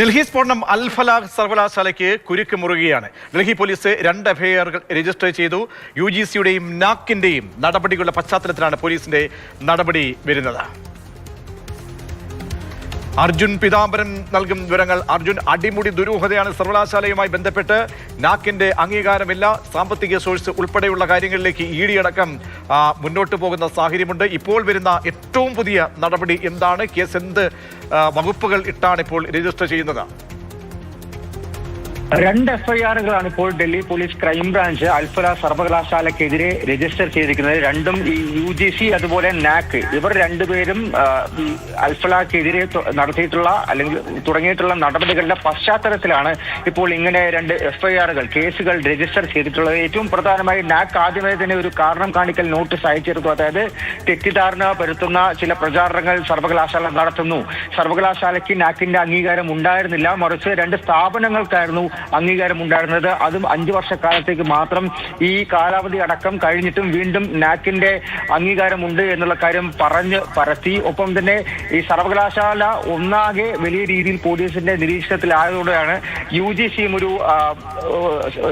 ഡൽഹി സ്ഫോടനം അൽഫലാഹ് സർവകലാശാലയ്ക്ക് കുരുക്ക് മുറുകയാണ്. ഡൽഹി പോലീസ് രണ്ട് എഫ്ഐആറുകൾ രജിസ്റ്റർ ചെയ്തു. യു ജി സിയുടെയും നാക്കിന്റെയും നടപടികളുടെ പശ്ചാത്തലത്തിലാണ് പോലീസിന്റെ നടപടി വരുന്നത്. അർജുൻ പിതാംബരൻ നൽകും വിവരങ്ങൾ. അർജുൻ അടിമുടി ദുരൂഹതയാണ് സർവകലാശാലയുമായി ബന്ധപ്പെട്ട് നാക്കിന്റെ അംഗീകാരമില്ല. സാമ്പത്തിക സോഴ്സ് ഉൾപ്പെടെയുള്ള കാര്യങ്ങളിലേക്ക് ഇ ഡി അടക്കം മുന്നോട്ട് പോകുന്ന സാഹചര്യമുണ്ട്. ഇപ്പോൾ വരുന്ന ഏറ്റവും പുതിയ നടപടി എന്താണ്? കേസ് എന്ത് വകുപ്പുകൾ ഇട്ടാണ് ഇപ്പോൾ രജിസ്റ്റർ ചെയ്യുന്നത്? രണ്ട് എഫ്ഐആറുകളാണ് ഇപ്പോൾ Delhi police crime branch Alfalah സർവകലാശാലക്കെതിരെ register ചെയ്തിരിക്കുന്നത്. രണ്ടും ഈ യു ജി സി അതുപോലെ നാക്ക്. ഇവർ രണ്ടുപേരും അൽഫലക്കെതിരെ നടത്തിയിട്ടുള്ള അല്ലെങ്കിൽ തുടങ്ങിയിട്ടുള്ള നടപടികളുടെ പശ്ചാത്തലത്തിലാണ് ഇപ്പോൾ ഇങ്ങനെ രണ്ട് എഫ്ഐആറുകൾ കേസുകൾ രജിസ്റ്റർ ചെയ്തിട്ടുള്ളത്. ഏറ്റവും പ്രധാനമായി നാക്ക് ആദ്യമേ തന്നെ ഒരു കാരണം കാണിക്കൽ നോട്ടീസ് അയച്ചിരുന്നു. അതായത് തെറ്റിദ്ധാരണ പരത്തുന്ന ചില പ്രചാരണങ്ങൾ സർവകലാശാല നടത്തുന്നു. സർവകലാശാലയ്ക്ക് നാക്കിന്റെ അംഗീകാരം ഉണ്ടായിരുന്നില്ല. മറിച്ച് രണ്ട് സ്ഥാപനങ്ങൾക്കായിരുന്നു അംഗീകാരം ഉണ്ടായിരുന്നത് അതും അഞ്ചു വർഷക്കാലത്തേക്ക് മാത്രം ഈ കാലാവധി അടക്കം കഴിഞ്ഞിട്ടും വീണ്ടും നാക്കിന്റെ അംഗീകാരമുണ്ട് എന്നുള്ള കാര്യം പറഞ്ഞ് പരത്തി. ഒപ്പം തന്നെ ഈ സർവകലാശാല ഒന്നാകെ വലിയ രീതിയിൽ പോലീസിന്റെ നിരീക്ഷണത്തിലായതോടെയാണ് യു ജി സിയും ഒരു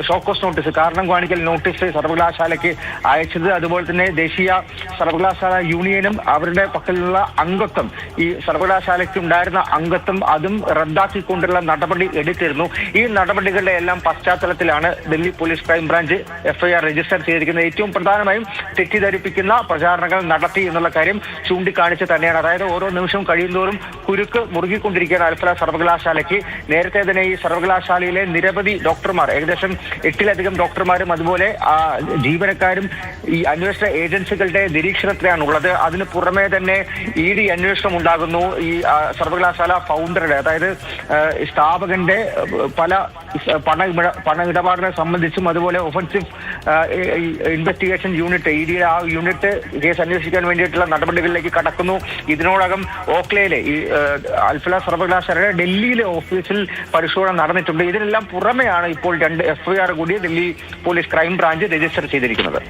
ഷോക്കോസ് നോട്ടീസ് കാരണം കാണിക്കൽ നോട്ടീസ് സർവകലാശാലയ്ക്ക് അയച്ചത്. അതുപോലെ തന്നെ ദേശീയ സർവകലാശാല യൂണിയനും അവരുടെ പക്കലുള്ള അംഗത്വം ഈ സർവകലാശാലയ്ക്ക് ഉണ്ടായിരുന്ന അംഗത്വം അതും റദ്ദാക്കിക്കൊണ്ടുള്ള നടപടി എടുത്തിരുന്നു. ഈ നടപടികളുടെ എല്ലാം പശ്ചാത്തലത്തിലാണ് Delhi police crime branch FIR register ചെയ്തിരിക്കുന്നത്. ഏറ്റവും പ്രധാനമായും തെറ്റിദ്ധരിപ്പിക്കുന്ന പ്രചാരണങ്ങൾ നടത്തി എന്നുള്ള കാര്യം ചൂണ്ടിക്കാണിച്ച് തന്നെയാണ്. അതായത് ഓരോ നിമിഷവും കഴിയുന്തോറും കുരുക്ക് മുറുകിക്കൊണ്ടിരിക്കുകയാണ് അൽഫല സർവകലാശാലയ്ക്ക്. നേരത്തെ തന്നെ ഈ സർവകലാശാലയിലെ നിരവധി ഡോക്ടർമാർ ഏകദേശം എട്ടിലധികം ഡോക്ടർമാരും അതുപോലെ ജീവനക്കാരും ഈ അന്വേഷണ ഏജൻസികളുടെ നിരീക്ഷണത്തിലാണ് ഉള്ളത് അതിന് പുറമെ തന്നെ ഇ ഡി അന്വേഷണം ഉണ്ടാകുന്നു. ഈ സർവകലാശാല ഫൗണ്ടറുടെ അതായത് സ്ഥാപകന്റെ പല പണ പണ ഇടപാടിനെ സംബന്ധിച്ചും അതുപോലെ ഒഫൻസീവ് ഇൻവെസ്റ്റിഗേഷൻ യൂണിറ്റ് ഇ ഡിയുടെ ആ യൂണിറ്റ് കേസ് അന്വേഷിക്കാൻ വേണ്ടിയിട്ടുള്ള നടപടികളിലേക്ക് കടക്കുന്നു. ഇതിനോടകം ഓക്ലയിലെ ഈ അൽഫല സർവകലാശാലയുടെ ഡൽഹിയിലെ ഓഫീസിൽ പരിശോധന നടന്നിട്ടുണ്ട്. ഇതിനെല്ലാം പുറമെയാണ് ഇപ്പോൾ രണ്ട് എഫ്ഐആർ കൂടി Delhi police crime branch register ചെയ്തിരിക്കുന്നത്.